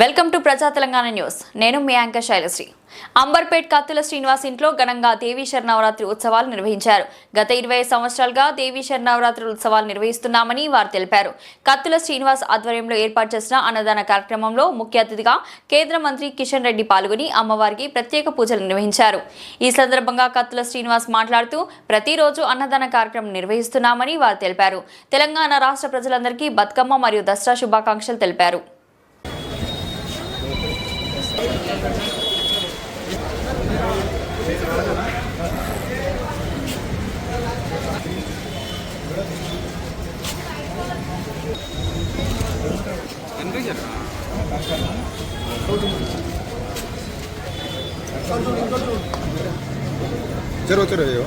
Welcome to ప్రజా Telangana news. నేను మీ anchor Shailasri. Amberpet కత్తుల శ్రీనివాస్ ఇంట్లో ఘనంగా దేవీ శరణవరాత్రి ఉత్సవాలు నిర్వహించారు. గత ఇరవై సంవత్సరాలుగా దేవీ శరణవరాత్రి ఉత్సవాలు నిర్వహిస్తున్నామని వారు తెలిపారు. కత్తుల శ్రీనివాస్ ఆధ్వర్యంలో ఏర్పాటు చేసిన అన్నదాన కార్యక్రమంలో ముఖ్య అతిథిగా కేంద్ర మంత్రి కిషన్ రెడ్డి పాల్గొని అమ్మవారికి ప్రత్యేక పూజలు నిర్వహించారు. ఈ సందర్భంగా కత్తుల శ్రీనివాస్ మాట్లాడుతూ ప్రతిరోజు అన్నదాన కార్యక్రమం నిర్వహిస్తున్నామని వారు తెలిపారు. తెలంగాణ రాష్ట్ర ప్రజలందరికీ బతుకమ్మ మరియు దసరా శుభాకాంక్షలు తెలిపారు. 안 되잖아. 제로 제로예요.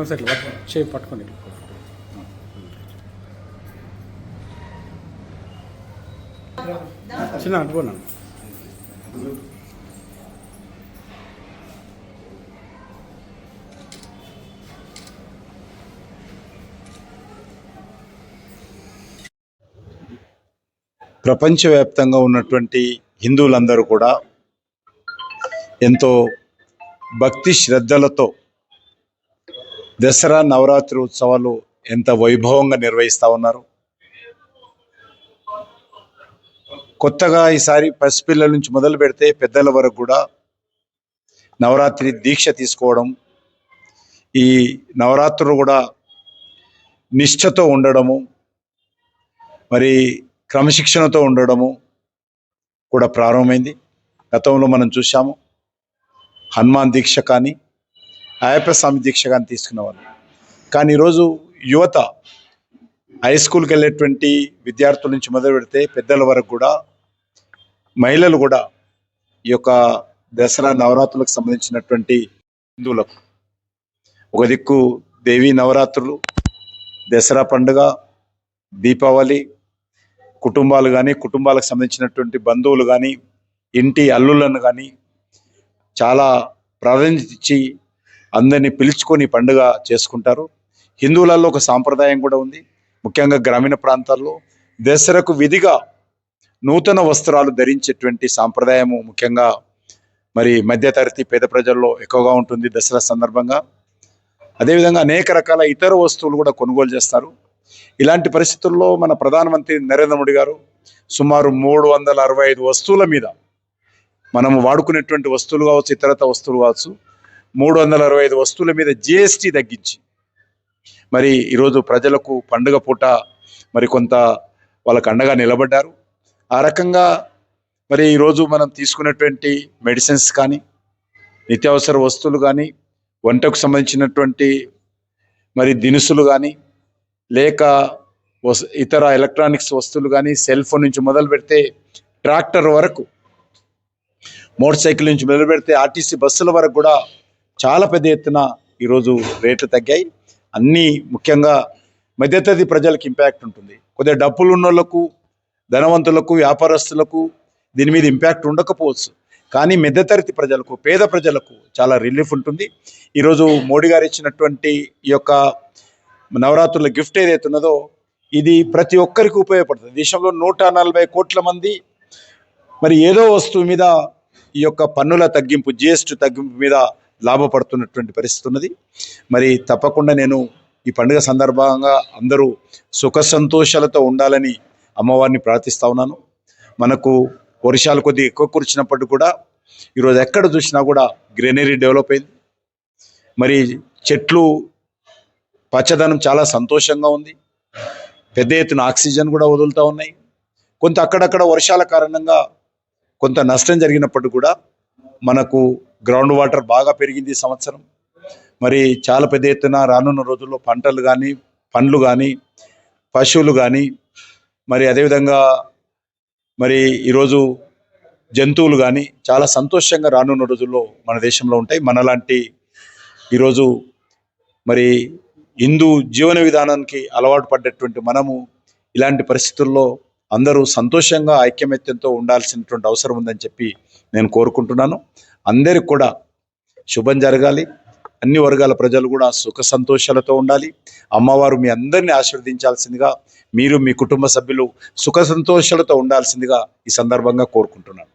సరే చేయి పట్టుకొని చిన్న ప్రపంచవ్యాప్తంగా ఉన్నటువంటి హిందువులందరూ కూడా ఎంతో భక్తి శ్రద్ధలతో దసరా నవరాత్రి ఉత్సవాలు ఎంత వైభవంగా నిర్వహిస్తూ ఉన్నారు? కొత్తగా ఈసారి పసిపిల్లల నుంచి మొదలు పెడితే పెద్దల వరకు కూడా నవరాత్రి దీక్ష తీసుకోవడం ఈ నవరాత్రులు కూడా నిష్ఠతో ఉండడము మరి క్రమశిక్షణతో ఉండడము కూడా ప్రారంభమైంది. గతంలో మనం చూసాము హనుమాన్ దీక్ష కానీ అయ్యప్ప స్వామి దీక్ష కానీ తీసుకునేవాళ్ళు. కానీ ఈరోజు యువత హై స్కూల్కి వెళ్ళేటువంటి విద్యార్థుల నుంచి మొదలు పెడితే పెద్దల వరకు కూడా మహిళలు కూడా ఈ యొక్క దసరా నవరాత్రులకు సంబంధించినటువంటి హిందువులకు. ఒక దిక్కు దేవీ నవరాత్రులు దసరా పండుగ దీపావళి కుటుంబాలు కానీ కుటుంబాలకు సంబంధించినటువంటి బంధువులు కానీ ఇంటి అల్లులను కానీ చాలా ప్రాధాన్యత ఇచ్చి అందరినీ పిలుచుకొని పండుగ చేసుకుంటారు. హిందువులలో ఒక సాంప్రదాయం కూడా ఉంది. ముఖ్యంగా గ్రామీణ ప్రాంతాల్లో దసరకు విధిగా నూతన వస్త్రాలు ధరించేటువంటి సాంప్రదాయము ముఖ్యంగా మరి మధ్యతరగతి పేద ప్రజల్లో ఎక్కువగా ఉంటుంది దసరా సందర్భంగా. అదేవిధంగా అనేక రకాల ఇతర వస్తువులు కూడా కొనుగోలు చేస్తారు. ఇలాంటి పరిస్థితుల్లో మన ప్రధానమంత్రి నరేంద్ర మోడీ గారు సుమారు మూడు వందల అరవై ఐదు వస్తువుల మీద మనము వాడుకునేటువంటి వస్తువులు కావచ్చు ఇతరత వస్తువులు కావచ్చు మూడు వందల అరవై ఐదు వస్తువుల మీద జిఎస్టీ తగ్గించి. మరి ఈరోజు ప్రజలకు పండుగ పూట మరి కొంత వాళ్ళకు అండగా నిలబడ్డారు. ఆ రకంగా మరి ఈరోజు మనం తీసుకున్నటువంటి మెడిసిన్స్ కానీ నిత్యావసర వస్తువులు కానీ వంటకు సంబంధించినటువంటి మరి దినుసులు కానీ లేక వస్- ఇతర ఎలక్ట్రానిక్స్ వస్తువులు కానీ సెల్ ఫోన్ నుంచి మొదలు పెడితే ట్రాక్టర్ వరకు మోటార్ సైకిల్ నుంచి మొదలు పెడితే ఆర్టీసీ బస్సుల వరకు కూడా చాలా పెద్ద ఎత్తున ఈరోజు రేట్లు తగ్గాయి. అన్నీ ముఖ్యంగా మధ్యతరగతి ప్రజలకు ఇంపాక్ట్ ఉంటుంది. కొద్దిగా డబ్బులు ఉన్నోళ్ళకు ధనవంతులకు వ్యాపారస్తులకు దీని మీద ఇంపాక్ట్ ఉండకపోవచ్చు. కానీ మధ్యతరగతి ప్రజలకు పేద ప్రజలకు చాలా రిలీఫ్ ఉంటుంది. ఈరోజు మోడీ గారు ఇచ్చినటువంటి ఈ యొక్క నవరాత్రుల గిఫ్ట్ ఏదైతే ఉన్నదో ఇది ప్రతి ఒక్కరికి ఉపయోగపడుతుంది. దేశంలో నూట నలభై కోట్ల మంది మరి ఏదో వస్తువు మీద ఈ యొక్క పన్నుల తగ్గింపు జిఎస్టీ తగ్గింపు మీద లాభపడుతున్నటువంటి పరిస్థితి ఉన్నది. మరి తప్పకుండా నేను ఈ పండుగ సందర్భంగా అందరూ సుఖ సంతోషాలతో ఉండాలని అమ్మవారిని ప్రార్థిస్తా ఉన్నాను. మనకు వర్షాలు కొద్దిగా ఎక్కువ కురిచినప్పటికీ కూడా ఈరోజు ఎక్కడ చూసినా కూడా గ్రీనరీ డెవలప్ అయింది. మరి చెట్లు పచ్చదనం చాలా సంతోషంగా ఉంది. పెద్ద ఎత్తున ఆక్సిజన్ కూడా వదులుతూ ఉన్నాయి. కొంత అక్కడక్కడ వర్షాల కారణంగా కొంత నష్టం జరిగినప్పటికీ కూడా మనకు గ్రౌండ్ వాటర్ బాగా పెరిగింది ఈ సంవత్సరం. మరి చాలా పెద్ద ఎత్తున రానున్న రోజుల్లో పంటలు కానీ పండ్లు కానీ పశువులు కానీ మరి అదేవిధంగా మరి ఈరోజు జంతువులు కానీ చాలా సంతోషంగా రానున్న రోజుల్లో మన దేశంలో ఉంటాయి. మనలాంటి ఈరోజు మరి హిందూ జీవన విధానానికి అలవాటు పడ్డటువంటి మనము ఇలాంటి పరిస్థితుల్లో అందరూ సంతోషంగా ఐక్యమత్యంతో ఉండాల్సినటువంటి అవసరం ఉందని చెప్పి నేను కోరుకుంటున్నాను. అందరికి కూడా శుభం జరగాలి. అన్ని వర్గాల ప్రజలు కూడా సుఖ సంతోషాలతో ఉండాలి. అమ్మవారు మీ అందరినీ ఆశీర్వదించాల్సిందిగా మీరు మీ కుటుంబ సభ్యులు సుఖ సంతోషాలతో ఉండాల్సిందిగా ఈ సందర్భంగా కోరుకుంటున్నాను.